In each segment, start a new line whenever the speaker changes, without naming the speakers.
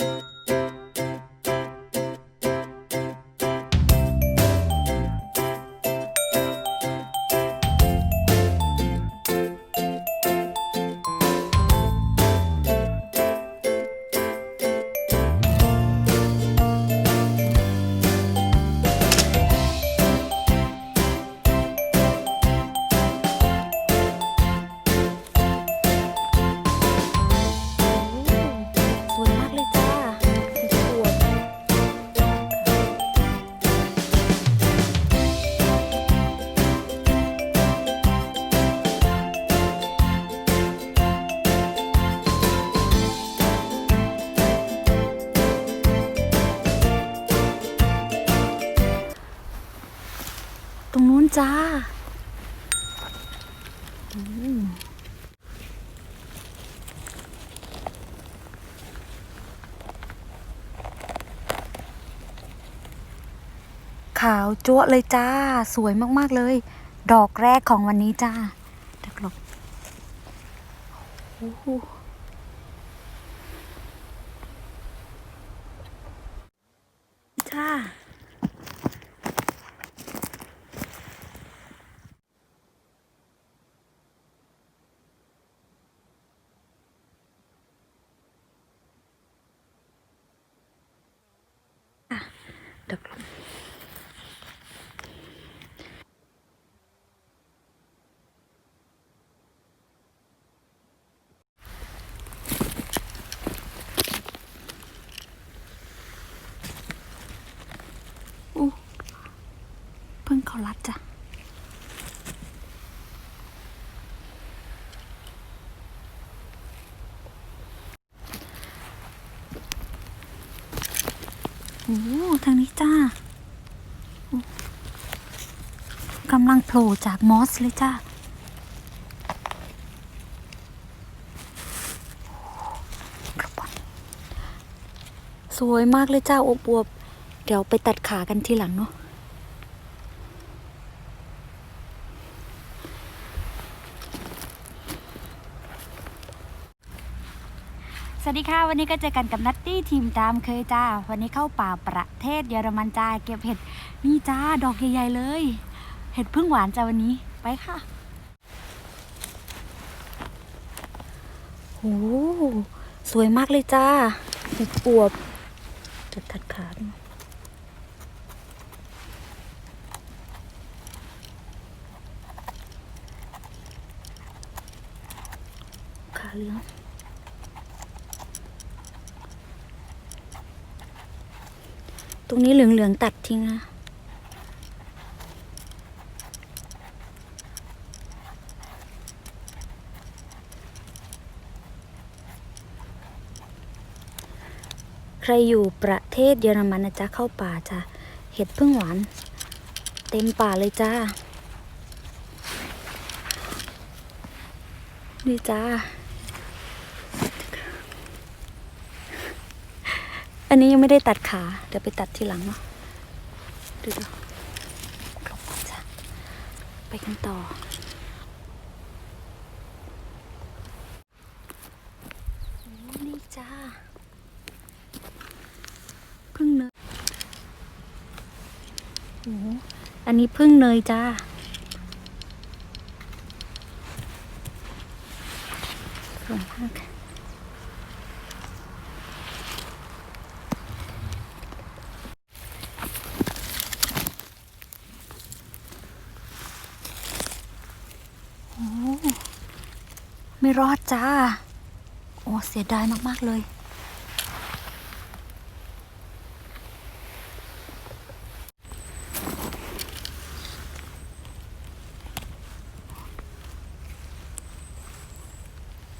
Thank you. จ้าขาวจั๊วเลยจ้า สวยมาก ๆ เลย ดอกแรกของวันนี้จ้าเดักหลบโอ้โหจ้า เดี๋ยวก่อนอู้เพิ่งเขารัดจ้ะ โอ้ทางนี้จ้ากำลังโผล่จากมอสเลยจ้าสวยมากเลยจ้าอบอวบๆเดี๋ยวไปตัดขากันทีหลังเนาะ วัสดีค่ะ วันนี้ก็เจอกันกับนัตตี้ทีมตามเคยจ้า วันนี้เข้าป่าประเทศเยอรมันจ้า เก็บเห็ดนี่จ้า ดอกใหญ่ๆเลย เห็ดพึ่งหวานจ้าวันนี้ไปค่ะโอ้สวยมากเลยจ้าเห็ดปวบจะตัดขาดมาขาเหลือง ตรงนี้เหลืองๆตัดทิ้งนะ ใครอยู่ประเทศเยอรมันนะจ๊ะเข้าป่าจ้ะเห็ดพึ่งหวาน เต็มป่าเลยจ้านี่จ้า อันนี้ยังไม่ได้ตัดขา เดี๋ยวไปตัดทีหลังเนาะดูดูกลบก่อนจ้ะไปกันต่อโอ้นี่จ้าพึ่งเนยโอ้อันนี้พึ่งเนยจ้าสวยมาก โอ้ ไม่รอดจ้า โอ้เสียดายมาก ๆ เลย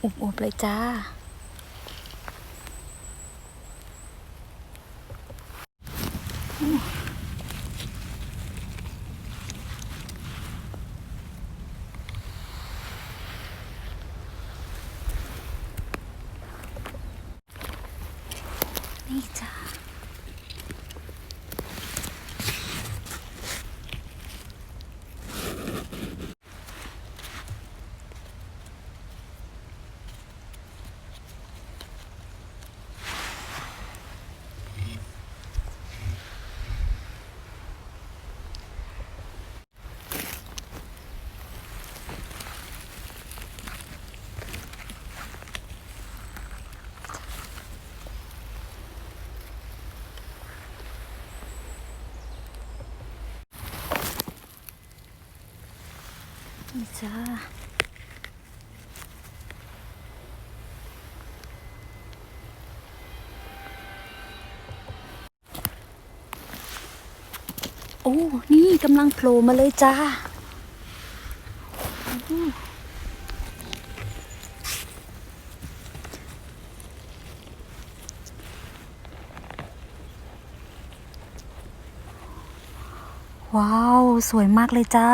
อุบๆเลยจ้า นี่ นี่จ้าโอ้ นี่กำลังโผล่มาเลยจ้าว้าว สวยมากเลยจ้า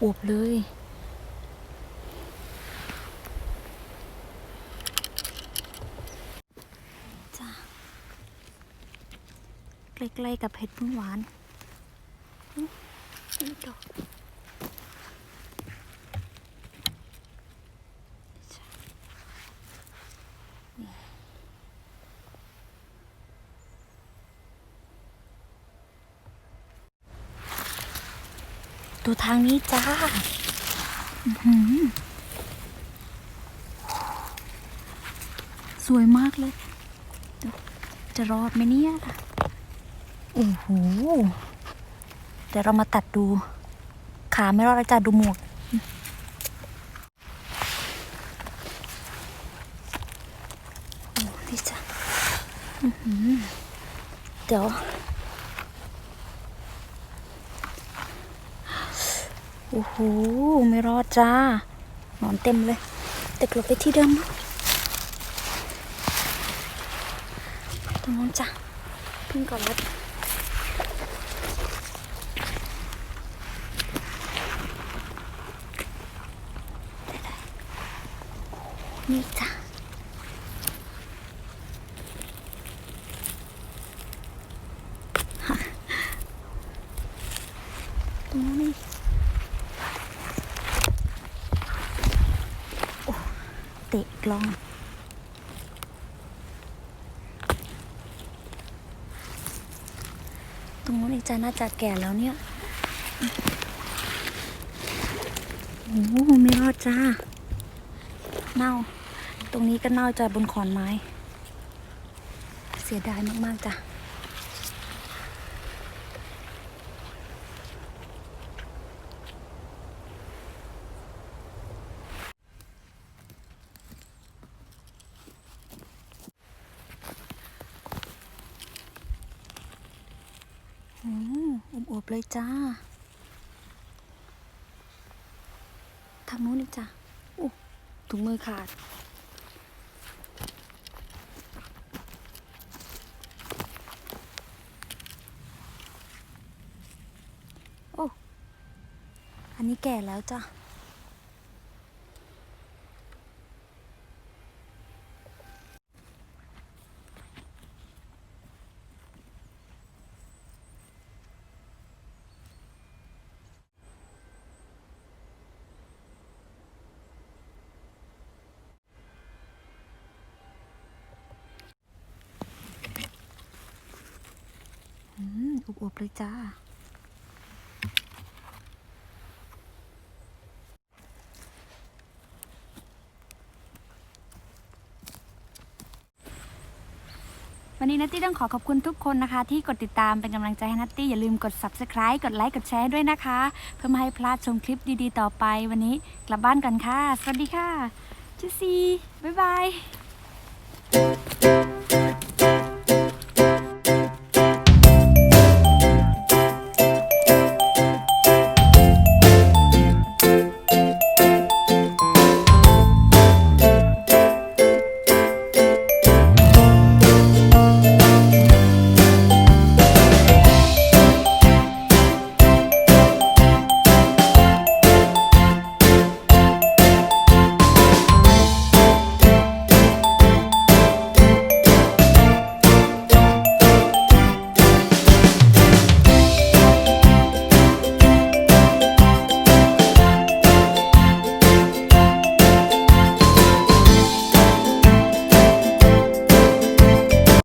อวบๆเลย จ้าใกล้ๆกับเพชรพุ่งหวานนี่ดอก ดูทางนี้จ้าอื้อหือสวยมากเลยเดี๋ยวจะรอดไหมเนี่ยโอ้โหเดี๋ยวเรามาตัดดู ขาไม่รอดแล้วจ้ะดูหมวกโอ้นี่จ้ะอื้อหือเดี๋ยว โอ้โห ไม่รอดจ้าหนอนเต็มเลย แต่กลับไปที่เดิมนะตรงนู้นจ้ะพึ่งก่อนแล้วนี่จ้ะตรงนู้นนี่โอ้เตะก ลอง ตรงนู้นอีกจาน่าจะแก่แล้วเนี่ย โอ้โหไม่รอดจ้า เน่า ตรงนี้ก็เน่าจาบนขอนไม้ เสียดายมาก ๆ จ้ะ อืมอวบๆ เลยจ้า ทางนู้นอีกจ้ะอู้ถุงมือขาด โอ้ อันนี้แก่แล้วจ้ะ อืม อวบๆเลยจ้า วันนี้นัตตี้ต้องขอขอบคุณทุกคนนะคะ ที่กดติดตามเป็นกำลังใจให้นัตตี้อย่าลืมกด subscribe กดไลค์กดแชร์ด้วยนะคะ เพื่อไม่ให้พลาดชมคลิปดีๆต่อไป วันนี้กลับบ้านกันค่ะ สวัสดีค่ะจูซี่บ๊ายบาย